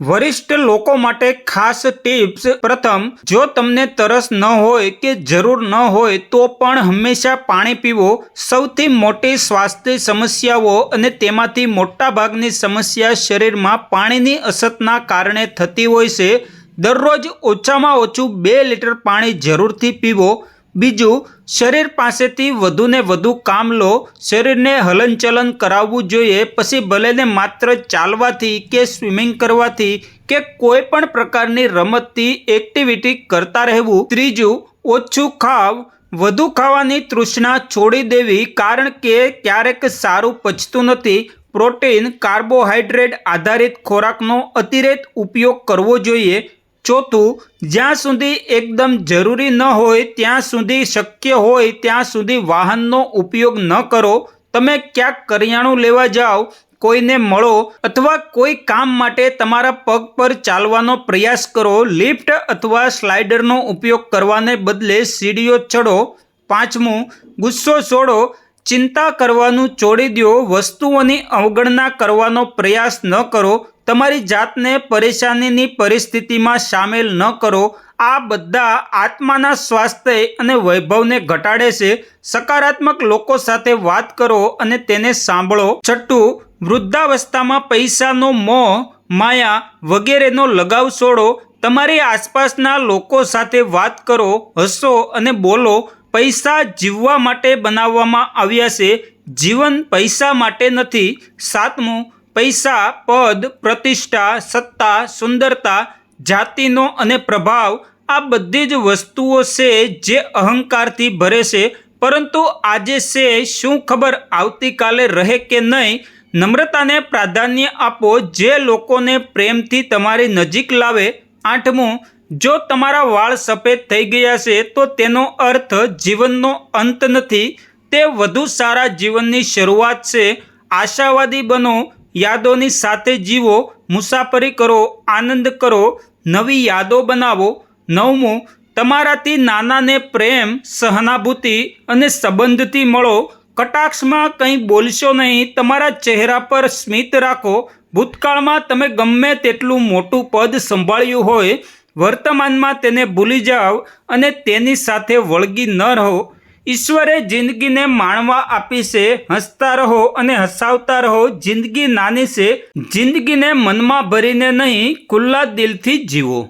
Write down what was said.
વરિષ્ઠ લોકો માટે ખાસ ટિપ્સ. પ્રથમ, જો તમને તરસ ન હોય કે જરૂર ન હોય, તો પણ હંમેશા પાણી પીવો. સૌથી મોટી સ્વાસ્થ્ય સમસ્યાઓ અને તેમાંથી મોટાભાગની સમસ્યા શરીરમાં પાણીની અછતના કારણે થતી હોય છે. દરરોજ ઓછામાં ઓછું બે લીટર પાણી જરૂરથી પીવો. બીજું, શરીર પાસેથી વધુને વધુ કામ લો. શરીરને હલનચલન કરાવવું જોઈએ. પછી ભલેને માત્ર ચાલવાથી કે સ્વિમિંગ કરવાથી કે કોઈ પણ પ્રકારની રમતથી એક્ટિવિટી કરતા રહેવું. ત્રીજું, ઓછું ખાવ. વધુ ખાવાની તૃષ્ણા છોડી દેવી કારણ કે ક્યારેક સારું પચતું નથી. પ્રોટીન, કાર્બોહાઈડ્રેટ આધારિત ખોરાકનો અતિરેક ઉપયોગ કરવો જોઈએ. ચોથું, જ્યાં સુધી એકદમ જરૂરી ન હોય, ત્યાં સુધી શક્ય હોય, ત્યાં સુધી વાહનનો ઉપયોગ ન કરો. તમે ક્યાંક કરિયાણું લેવા જાઓ, કોઈને મળો અથવા કોઈ કામ માટે તમારા પગ પર ચાલવાનો પ્રયાસ કરો, લિફ્ટ અથવા સ્લાઇડરનો ઉપયોગ કરવાને બદલે સીડીઓ ચડો. પાંચમું, ગુસ્સો છોડો. ચિંતા કરવાનું છોડી દો. વસ્તુઓની અવગણના કરવાનો પ્રયાસ ન કરો. તમારી જાતને પરેશાનીની પરિસ્થિતિમાં સામેલ ન કરો. આ બધા આત્માના સ્વાસ્થ્ય અને વૈભવને ઘટાડે છે. સકારાત્મક લોકો સાથે વાત કરો અને તેને સાંભળો. છઠ્ઠું, વૃદ્ધાવસ્થામાં પૈસાનો મોહ, માયા વગેરેનો લગાવ છોડો. તમારી આસપાસના લોકો સાથે વાત કરો, હસો અને બોલો. પૈસા જીવવા માટે બનાવવામાં આવ્યા છે. જીવન પૈસા માટે નથી. સાતમું પૈસા, પદ, પ્રતિષ્ઠા, સત્તા, સુંદરતા, જાતિનો અને પ્રભાવ આ બધી જ વસ્તુઓ છે જે અહંકારથી ભરે છે. પરંતુ આજે છે શું ખબર આવતીકાલે રહે કે નહીં? નમ્રતાને પ્રાધાન્ય આપો જે લોકોને પ્રેમથી તમારી નજીક લાવે. આઠમું, જો તમારા વાળ સફેદ થઈ ગયા છે તો તેનો અર્થ જીવનનો અંત નથી. તે વધુ સારા જીવનની શરૂઆત છે. આશાવાદી બનો યાદોની સાથે જીવો, મુસાફરી કરો, આનંદ કરો, નવી યાદો બનાવો. નવમું, તમારાથી નાનાને પ્રેમ, સહાનુભૂતિ અને સંબંધથી મળો. કટાક્ષમાં કંઈ બોલશો નહીં, તમારા ચહેરા પર સ્મિત રાખો. ભૂતકાળમાં તમે ગમે તેટલું મોટું પદ સંભાળ્યું હોય, વર્તમાનમાં તેને ભૂલી જાઓ અને તેની સાથે વળગી ન રહો. ઈશ્વરે જિંદગીને માણવા આપી છે, હસતા રહો અને હસાવતા રહો. જિંદગી નાની છે, જિંદગીને મનમાં ભરીને નહીં, ખુલ્લા દિલથી જીવો.